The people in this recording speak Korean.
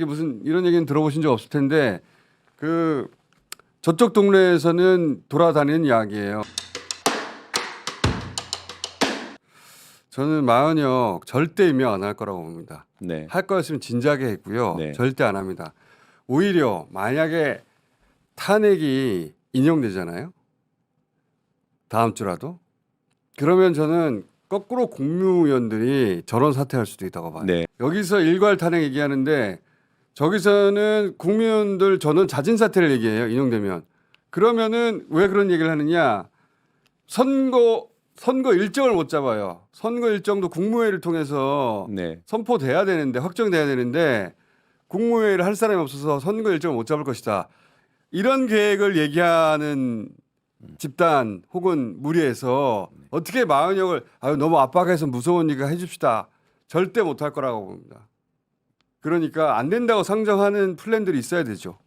이게 무슨 이런 얘기는 들어보신 적 없을 텐데 그 저쪽 동네에서는 돌아다니는 이야기예요. 저는 마은혁 절대 임명 안 할 거라고 봅니다. 네. 할 거였으면 진작에 했고요. 네. 절대 안 합니다. 오히려 만약에 탄핵이 인용되잖아요. 다음 주라도 그러면 저는 거꾸로 국무위원들이 저런 사퇴할 수도 있다고 봐요. 네. 여기서 일괄 탄핵 얘기하는데 저기서는 국민들 저는 자진 사퇴를 얘기해요. 인용되면 그러면은 왜 그런 얘기를 하느냐? 선거 선거 일정을 못 잡아요. 선거 일정도 국무회의를 통해서 네. 선포돼야 되는데 확정돼야 되는데 국무회의를 할 사람이 없어서 선거 일정을 못 잡을 것이다. 이런 계획을 얘기하는 집단 혹은 무리해서 어떻게 마흔역을 아유 너무 압박해서 무서우니까 해줍시다. 절대 못할 거라고 봅니다. 그러니까 안 된다고 상정하는 플랜들이 있어야 되죠.